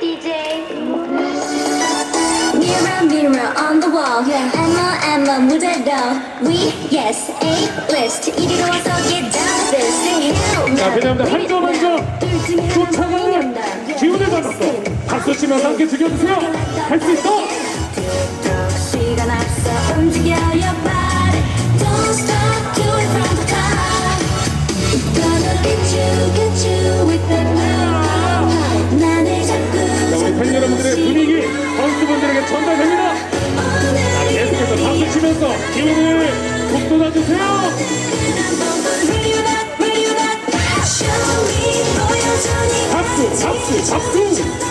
DJ. Mirror, mirror on the wall. Emma, Emma, 무대도. We, yes, A list. 이리로 와서 get down with this. Sing it. 자, 그다음에 한점 한점 쫓아가는 기운을 받았어. 박수 치면서 함께 즐겨주세요. 할 수 있어. 네 박수, 박수, 박수.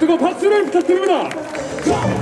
뜨거운 박수를 부탁드립니다.